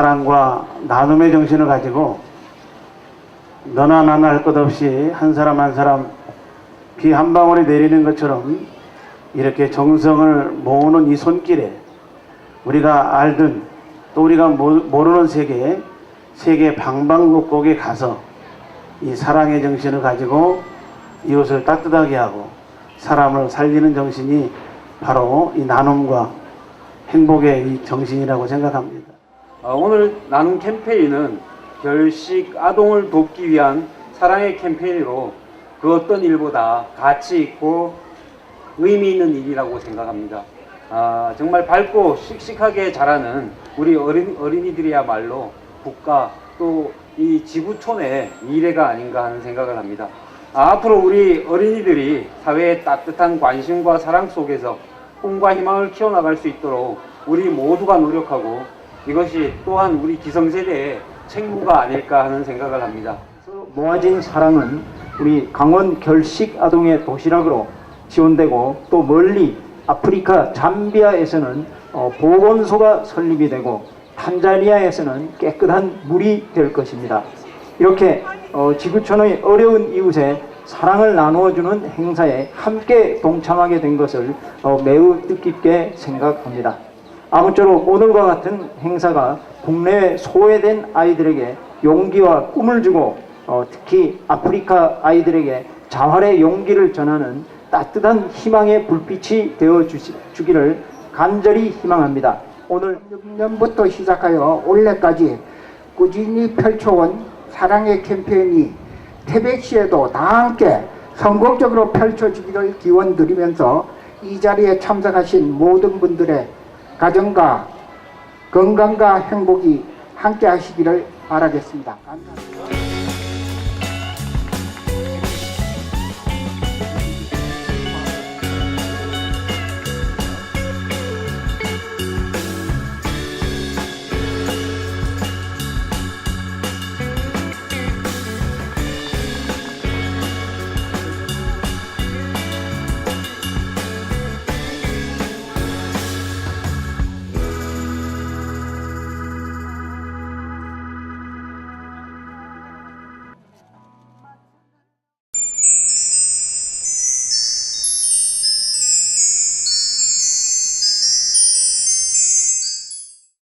사랑과 나눔의 정신을 가지고 너나 나나 할 것 없이 한 사람 한 사람 비 한 방울이 내리는 것처럼 이렇게 정성을 모으는 이 손길에 우리가 알든 또 우리가 모- 모르는 세계 세계 방방곡곡에 가서 이 사랑의 정신을 가지고 이웃을 따뜻하게 하고 사람을 살리는 정신이 바로 이 나눔과 행복의 이 정신이라고 생각합니다. 어, 오늘 나눔 캠페인은 결식 아동을 돕기 위한 사랑의 캠페인으로 그 어떤 일보다 가치 있고 의미 있는 일이라고 생각합니다. 아, 정말 밝고 씩씩하게 자라는 우리 어린, 어린이들이야말로 국가 또 이 지구촌의 미래가 아닌가 하는 생각을 합니다. 아, 앞으로 우리 어린이들이 사회의 따뜻한 관심과 사랑 속에서 꿈과 희망을 키워나갈 수 있도록 우리 모두가 노력하고 이것이 또한 우리 기성세대의 책무가 아닐까 하는 생각을 합니다. 모아진 사랑은 우리 강원 결식 아동의 도시락으로 지원되고 또 멀리 아프리카 잠비아에서는 어, 보건소가 설립이 되고 탄자니아에서는 깨끗한 물이 될 것입니다. 이렇게 어, 지구촌의 어려운 이웃에 사랑을 나누어주는 행사에 함께 동참하게 된 것을 어, 매우 뜻깊게 생각합니다. 아무쪼록 오늘과 같은 행사가 국내에 소외된 아이들에게 용기와 꿈을 주고 어, 특히 아프리카 아이들에게 자활의 용기를 전하는 따뜻한 희망의 불빛이 되어 주시, 주기를 간절히 희망합니다. 오늘 6년부터 시작하여 올해까지 꾸준히 펼쳐온 사랑의 캠페인이 태백시에도 다 함께 성공적으로 펼쳐지기를 기원 드리면서 이 자리에 참석하신 모든 분들의 가정과 건강과 행복이 함께 하시기를 바라겠습니다. 감사합니다.